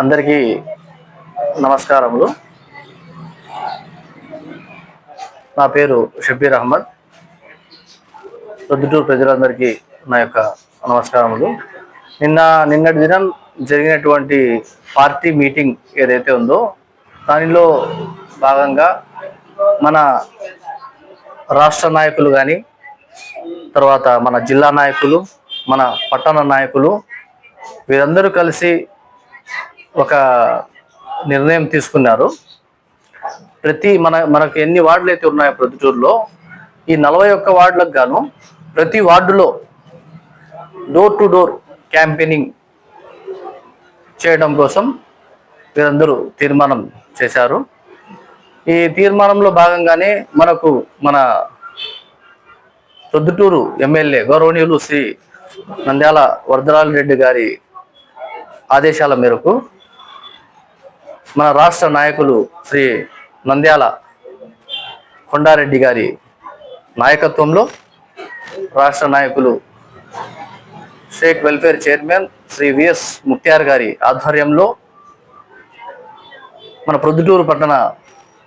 అందరికీ నమస్కారములు. నా పేరు షబీర్ అహ్మద్. ప్రొద్దుటూరు ప్రజలందరికీ నా యొక్క నమస్కారములు. నిన్న నిన్నటి దినం జరిగినటువంటి పార్టీ మీటింగ్ ఏదైతే ఉందో దానిలో భాగంగా మన రాష్ట్ర నాయకులు కానీ తర్వాత మన జిల్లా నాయకులు మన పట్టణ నాయకులు వీరందరూ కలిసి ఒక నిర్ణయం తీసుకున్నారు. ప్రతి మన మనకు ఎన్ని వార్డులు అయితే ఉన్నాయో ప్రొద్దుటూరులో ఈ నలభై ఒక్క వార్డులకు గాను ప్రతి వార్డులో డోర్ టు డోర్ క్యాంపెయినింగ్ చేయడం కోసం వీరందరూ తీర్మానం చేశారు. ఈ తీర్మానంలో భాగంగానే మనకు మన ప్రొద్దుటూరు ఎమ్మెల్యే గౌరవనీయులు శ్రీ నంద్యాల వరదరాజ రెడ్డి గారి ఆదేశాల మేరకు మన రాష్ట్ర నాయకులు శ్రీ నంద్యాల కొండారెడ్డి గారి నాయకత్వంలో రాష్ట్ర నాయకులు Sheikh welfare chairman Shri VS Mukhtar గారి ఆధ్వర్యంలో మన ప్రొద్దుటూరు పట్టణ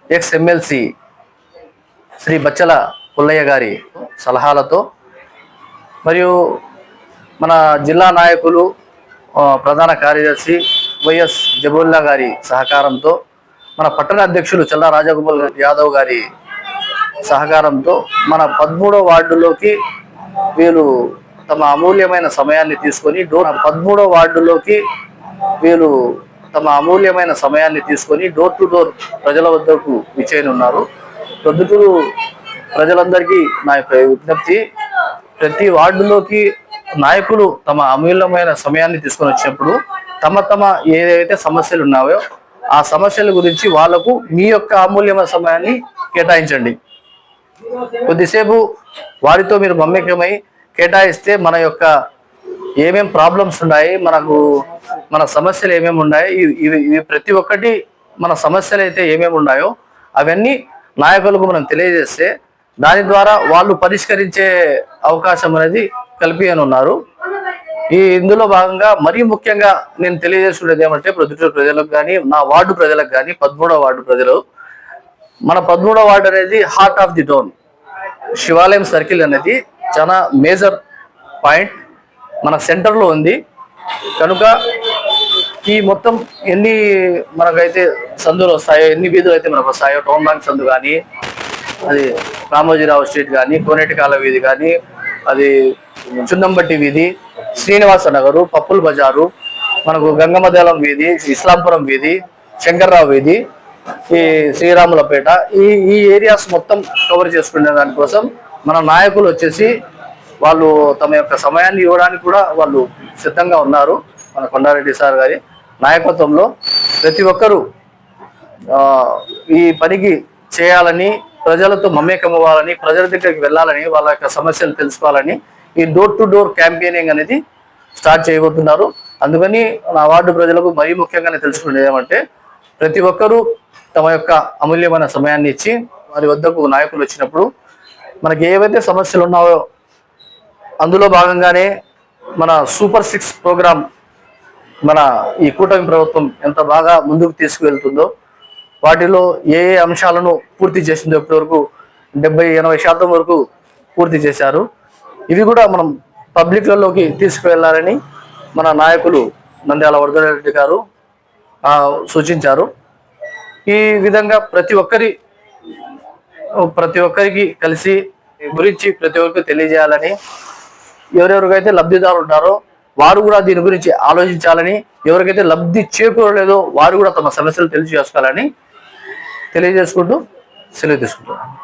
ఎక్స్ ఎమ్మెల్సీ శ్రీ బచ్చల పుల్లయ్య గారి సలహాలతో మరియు మన జిల్లా నాయకులు ప్రధాన కార్యదర్శి వైఎస్ జబుల్లా గారి సహకారంతో మన పట్టణ అధ్యక్షులు చల్లా రాజగోపాల్ యాదవ్ గారి సహకారంతో మన పదమూడో వార్డులోకి వీళ్ళు తమ అమూల్యమైన సమయాన్ని తీసుకొని డోర్ పదమూడో వార్డులోకి వీళ్ళు తమ అమూల్యమైన సమయాన్ని తీసుకొని డోర్ టు డోర్ ప్రజల వద్దకు విచ్చేయనున్నారు. ప్రొద్దుటూరు ప్రజలందరికీ నా యొక్క విజ్ఞప్తి ప్రతి వార్డులోకి నాయకులు తమ అమూల్యమైన సమయాన్ని తీసుకొని వచ్చినప్పుడు తమ తమ ఏదైతే సమస్యలు ఉన్నాయో ఆ సమస్యల గురించి వాళ్ళకు మీ యొక్క అమూల్యమైన సమయాన్ని కేటాయించండి. కొద్దిసేపు వారితో మీరు మమ్మకమై కేటాయిస్తే మన యొక్క ఏమేం ప్రాబ్లమ్స్ ఉన్నాయి మనకు మన సమస్యలు ఏమేమి ఉన్నాయి ఇవి- ఇవి ఇవి ప్రతి ఒక్కటి మన సమస్యలు అయితే ఏమేమి ఉన్నాయో అవన్నీ నాయకులకు మనం తెలియజేస్తే దాని ద్వారా వాళ్ళు పరిష్కరించే అవకాశం అనేది కల్పియని ఉన్నారు ఈ ఇందులో భాగంగా మరీ ముఖ్యంగా నేను తెలియజేసుకునేది ఏమంటే ప్రొద్దుటూరు ప్రజలకు కానీ నా వార్డు ప్రజలకు కానీ పదమూడవ వార్డు ప్రజలు మన పదమూడవ వార్డు అనేది హార్ట్ ఆఫ్ ది టౌన్ శివాలయం సర్కిల్ అనేది చాలా మేజర్ పాయింట్. మన సెంటర్లో ఉంది. కనుక ఈ మొత్తం ఎన్ని మనకైతే సందులు వస్తాయో ఎన్ని వీధులు అయితే మనకు వస్తాయో టౌన్ బ్యాంక్ సందు కానీ అది రామోజీరావు స్ట్రీట్ కానీ కోనేటికాల వీధి కానీ అది చున్నంబట్టి వీధి శ్రీనివాస నగరు పప్పుల బజారు మనకు గంగమదేలం వీధి ఇస్లాంపురం వీధి శంకర్రావు వీధి ఈ శ్రీరాములపేట. ఈ ఈ ఏరియాస్ మొత్తం కవర్ చేసుకునే దానికోసం మన నాయకులు వచ్చేసి వాళ్ళు తమ యొక్క సమయాన్ని ఇవ్వడానికి కూడా వాళ్ళు సిద్ధంగా ఉన్నారు. మన కొండారెడ్డి సార్ గారి నాయకత్వంలో ప్రతి ఒక్కరూ ఈ పనికి చేయాలని ప్రజలతో మమేకం అవ్వాలని ప్రజల దగ్గరికి వెళ్ళాలని వాళ్ళ యొక్క సమస్యలు తెలుసుకోవాలని ఈ డోర్ టు డోర్ క్యాంపెయినింగ్ అనేది స్టార్ట్ చేయబోతున్నారు. అందుకని నా వార్డు ప్రజలకు మరీ ముఖ్యంగా తెలుసుకునేది ఏమంటే ప్రతి ఒక్కరూ తమ యొక్క అమూల్యమైన సమయాన్ని ఇచ్చి వారి వద్దకు నాయకులు వచ్చినప్పుడు మనకి ఏవైతే సమస్యలు ఉన్నాయో అందులో భాగంగానే మన సూపర్ సిక్స్ ప్రోగ్రామ్ మన ఈ కూటమి ప్రభుత్వం ఎంత బాగా ముందుకు తీసుకువెళ్తుందో వాటిలో ఏ ఏ అంశాలను పూర్తి చేసిందో ఇప్పటి వరకు డెబ్బై ఎనభై శాతం వరకు పూర్తి చేశారు. ఇవి కూడా మనం పబ్లిక్లలోకి తీసుకువెళ్ళాలని మన నాయకులు నంద్యాల వరదరెడ్డి గారు సూచించారు. ఈ విధంగా ప్రతి ఒక్కరి ప్రతి ఒక్కరికి కలిసి గురించి ప్రతి ఒక్కరికి తెలియజేయాలని ఎవరెవరికైతే లబ్ధిదారులు ఉంటారో వారు కూడా దీని గురించి ఆలోచించాలని ఎవరికైతే లబ్ధి చేకూరలేదో వారు కూడా తమ సమస్యలు తెలియజేసుకోవాలని తెలియజేసుకుంటూ సెలవు తీసుకుంటున్నాను.